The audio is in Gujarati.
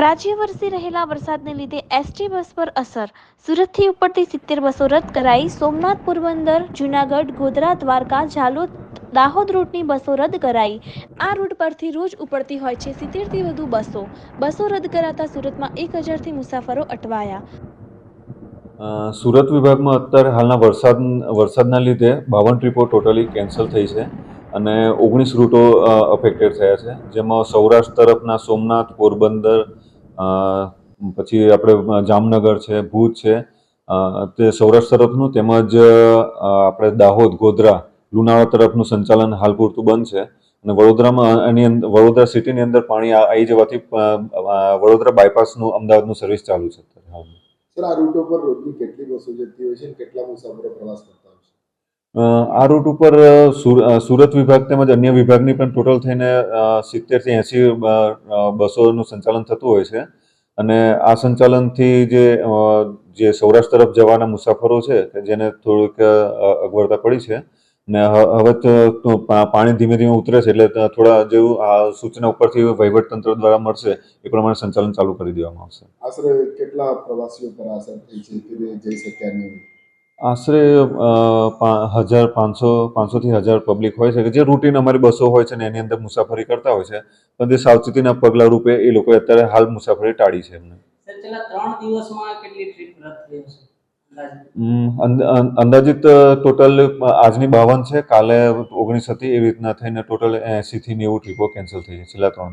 રાજ્ય વરસી રહેલા વરસાદને લીધે એસટી બસ પર અસર. સુરતથી ઉપડતી સિત્તેર બસો રદ કરાઈ. સોમનાથ, પોરબંદર, જૂનાગઢ, ગોધરા, દ્વારકા, ઝાલોદ, દાહોદ રૂટની બસો રદ કરાઈ. આ રૂટ પરથી રોજ ઉપડતી હોય છે સિત્તેરથી વધુ બસો. બસો રદ કરાતા સુરતમાં એક હજારથી મુસાફરો અટવાયા. સુરત વિભાગમાં અત્યારે હાલના વરસાદ, વરસાદના લીધે બાવન ટ્રીપો ટોટલી કેન્સલ થઈ છે અને ઓગણીસ રૂટો અફેક્ટેડ થયા છે. જેમાં સૌરાષ્ટ્ર તરફના સોમનાથ, પોરબંદર પછી આપણે જામનગર છે, ભુજ છે તે સૌરાષ્ટ્ર તરફનું તેમજ આપણે દાહોદ, ગોધરા, લુણાવાડા તરફનું સંચાલન હાલ પૂરતું બંધ છે. અને વડોદરામાં એની વડોદરા સિટીની અંદર પાણી આવી જવાથી વડોદરા બાયપાસનું અમદાવાદનું સર્વિસ ચાલુ છે સર, આ રૂટ પર રોજની કેટલી બસો જતી હોય છે કેટલા મુસાફરો પ્રવાસ કરતા આ રૂટ ઉપર સુરત વિભાગ તેમજ અન્ય વિભાગની પણ ટોટલ થઈને સિત્તેરથી એંસી બસોનું સંચાલન થતું હોય છે. અને આ સંચાલનથી જે જે સૌરાષ્ટ્ર તરફ જવાના મુસાફરો છે, કે જેને થોડીક અગવડતા પડી છે, ને હવે તો પાણી ધીમે ધીમે ઉતરે છે, એટલે થોડા જેવું આ સૂચના ઉપરથી વહીવટતંત્ર દ્વારા મળશે, એ પ્રમાણે સંચાલન ચાલુ કરી દેવામાં આવશે. આશરે કેટલા પ્રવાસીઓ પર અસર થઈ છે કે જઈ શક્યા નહીં આશરે હજાર પાંચસો પાંચસોથી હજાર પબ્લિક હોય છે કે જે રૂટીન અમારી બસો હોય છે ને એની અંદર મુસાફરી કરતા હોય છે. પણ તે સાવચેતીના પગલાં રૂપે એ લોકોએ અત્યારે હાલ મુસાફરી ટાળી છે એમને. ત્રણ દિવસમાં કેટલી ટ્રીપ રદ થઈ હશે? અંદાજે હમ, અંદ- અં- અંદાજિત ટોટલ આજની બાવન છે કાલે ઓગણીસ હતી એવી રીતના થઈને ટોટલ એંસીથી નેવું ટ્રીપો કેન્સલ થઈ છે છેલ્લા ત્રણ